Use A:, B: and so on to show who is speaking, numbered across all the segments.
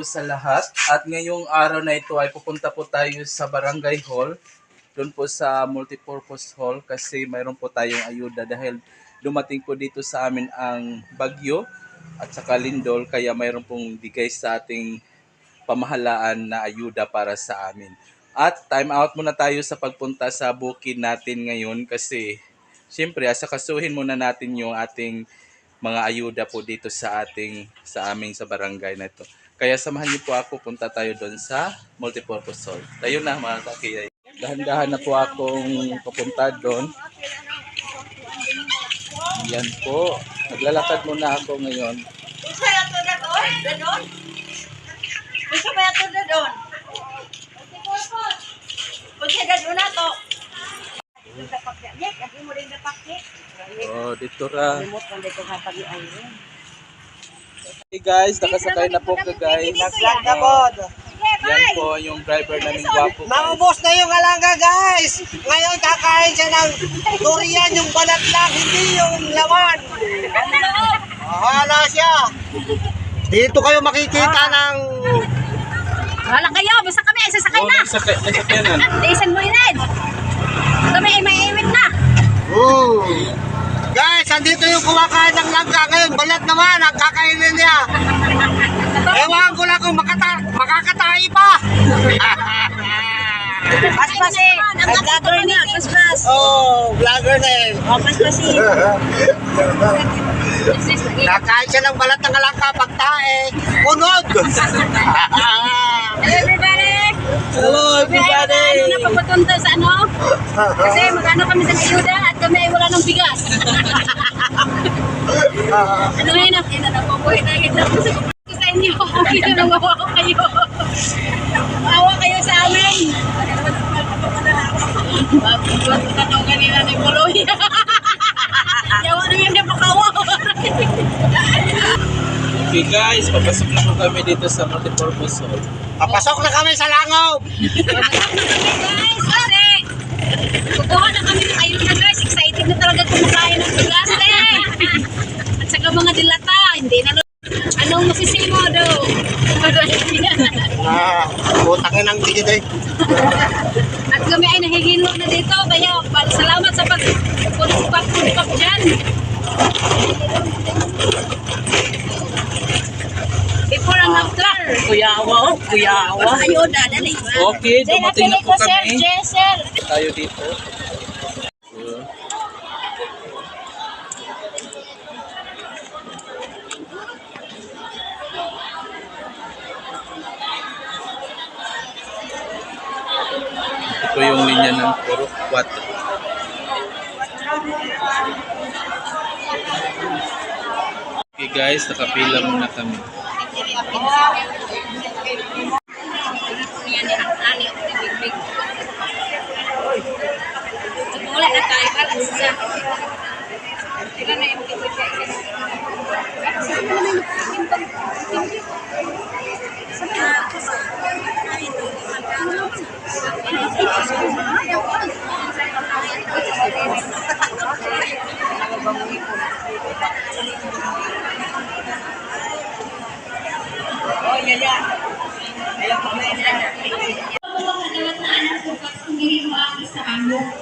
A: po sa lahat. At ngayong araw na ito ay pupunta po tayo sa Barangay Hall. Doon po sa Multipurpose Hall kasi mayroon po tayong ayuda dahil dumating po dito sa amin ang bagyo at saka lindol kaya mayroon pong bigay sa ating pamahalaan na ayuda para sa amin. At time out muna tayo sa pagpunta sa bukid natin ngayon kasi siyempre asakasuhin muna natin yung ating mga ayuda po dito sa ating sa aming sa barangay na ito. Kaya samahan niyo po ako, punta tayo doon sa multipurpose hall. Tayo na mga kakiyay. Dahan-dahan na po akong papunta doon. Yan po. Naglalakad muna ako ngayon.
B: Isa ya to na doon? Doon? Isa ba ya to na doon? Kasi na doon na to. Kasi na.
A: Oh, dito ra.
B: Remote mo dito kapag yung
A: Hey guys, nakasakay na po ka guys.
C: Nag-vlog na pod.
A: Yan po yung driver namin gwapo. guys.
C: Maubos na yung alanga guys. Ngayon kakain siya ng durian yung balat lang, hindi yung laman. Bahala siya. Dito kayo makikita ng
B: Wala kayo, basta kami, sasakay
A: Oh,
B: na.
A: nagsakay, nagsakyanan.
B: Listen mo yun. Kami ay may iwit na.
C: Ooh. Guys, andito yung kumakain ng langka ngayon. Balat naman ang kakainin niya. Ewan ko lang kung makata makakatahi pa.
B: Paspasi. Nag-vlogger na, paspas.
C: oh, vlogger na eh.
B: Oh, paspasi.
C: Nakain siya ng balat ng langka pagtae. Punod.
B: Hello everybody.
C: Hello everybody.
B: Ano na papatunta sa ano? Kasi magano kami sa ayuda at kami ay wala ng bigas. ano ngayon ina na po na kita po sa inyo. Hindi na mawawa kayo. Mawawa kayo sa amin. Bago ka daw kanina ni Poloy. Yawa na yan na pakawa.
A: Okay guys, papasok na po kami dito sa multipurpose hall.
C: Papasok na kami sa langob.
B: guys, kasi kukuha na kami ng ayuda guys. Excited na talaga kumakain ng bigas eh. At saka mga dilata, hindi na Anong masisimo do?
C: Ah, tigid eh.
B: At kami ay nahihilo na dito. Kaya salamat sa pag pag dyan. Before and after.
C: Kuyawa, oh, kuyawa.
B: Ayuda, dali ba?
A: Okay, dumating na po
B: Sir,
A: kami.
B: Jessel.
A: Tayo dito. Ito yung linya ng puro 4. Okay guys, nakapila muna kami.
B: Yan ni Ani o ni Big Big. Wala na tayo para siya. Tira na yung Big Big. Oh, yan yan.
D: Pagkakalat na anak ko pag sumili mo ako sa amo,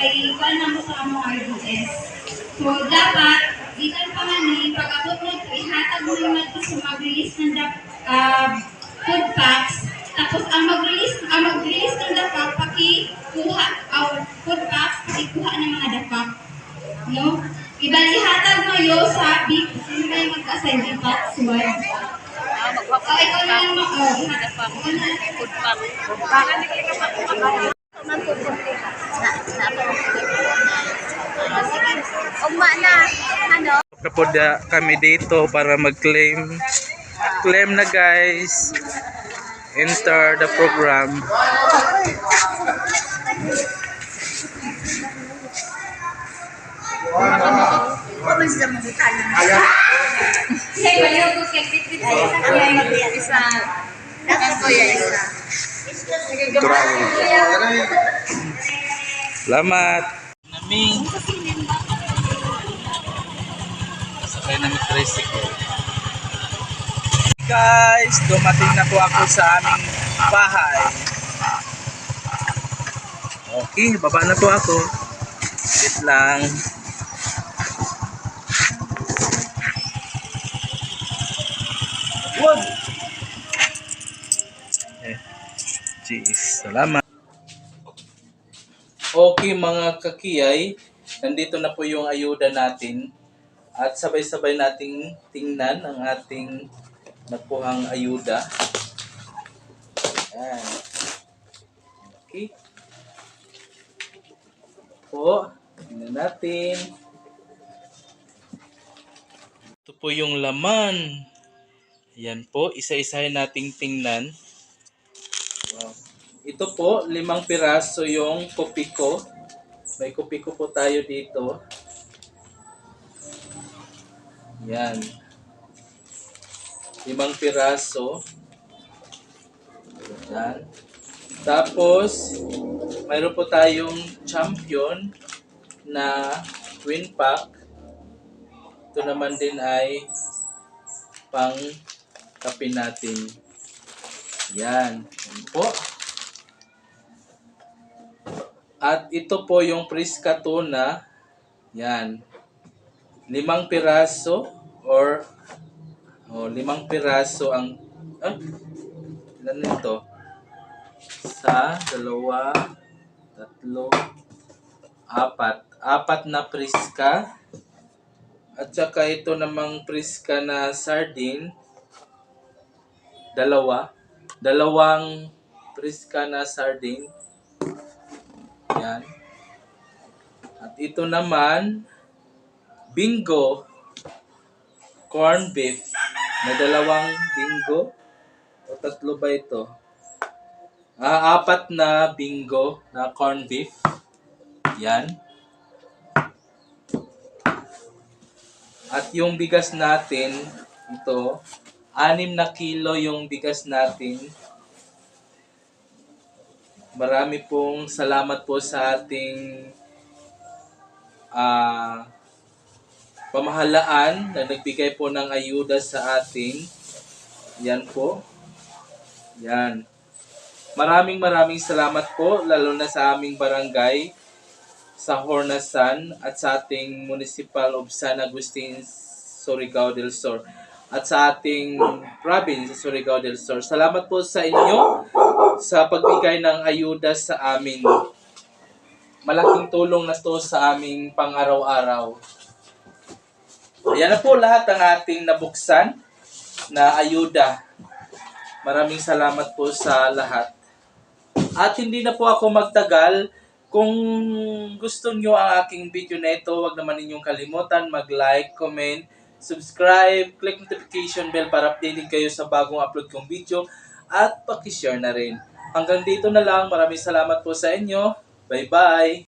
D: kay iwan mo sa amo RDS. So, dapat, ikan pa man ni, pag abot ito, ihatag mo yung ito sa mag-release ng ah, food packs. Tapos, ang mag-release, ang mag-release ng dapak, pakikuha, or food packs, pakikuha ng mga dapak. No? Ibalihatag mo yun sa big, sino yung mag-assign ng packs? One. Oh, ikaw na lang, oh, ikaw na lang.
B: Ugma na. Ano?
A: Kapoda kami dito para mag-claim. Claim na guys. enter the program. Salamat. Naming. Sakay na may tricycle. Guys, dumating na po ako sa aming bahay. Okay, baba na po ako. Wait lang. Wag! Eh, jeez, salamat. Okay mga kakiyay, nandito na po yung ayuda natin at sabay-sabay nating tingnan ang ating nakuhang ayuda. Ayan. Okay. Po, tingnan natin. Ito po yung laman. Ayan po, isa-isahin nating tingnan. Wow. Ito po, limang piraso yung kopi ko. May kopi ko po tayo dito. Yan. Limang piraso. Yan. Tapos, mayroon po tayong champion na twin pack. Ito naman din ay pang kape natin. Yan. Yan po. At ito po yung Prisca tuna. Yan. Limang piraso or oh, limang piraso ang ah, ilan nito? Sa dalawa, tatlo, apat. Apat na Prisca. At saka ito namang Prisca na sardine. Dalawa. Dalawang Prisca na sardine. Yan. At ito naman, bingo, corn beef. May dalawang bingo. O tatlo ba ito? Ah, apat na bingo na corn beef. Yan. At yung bigas natin, ito, anim na kilo yung bigas natin. Marami pong salamat po sa ating ah pamahalaan na nagbigay po ng ayuda sa atin. Yan po. Yan. Maraming maraming salamat po lalo na sa aming barangay sa Hornasan at sa ating Municipal of San Agustin, Surigao del Sur at sa ating province, Surigao del Sur. Salamat po sa inyo sa pagbigay ng ayuda sa amin. Malaking tulong na to sa aming pang-araw-araw. Ayan na po lahat ang ating nabuksan na ayuda. Maraming salamat po sa lahat. At hindi na po ako magtagal. Kung gusto nyo ang aking video na ito, huwag naman ninyong kalimutan mag-like, comment, subscribe, click notification bell para updated kayo sa bagong upload kong video at pakishare na rin. Hanggang dito na lang. Maraming salamat po sa inyo. Bye-bye!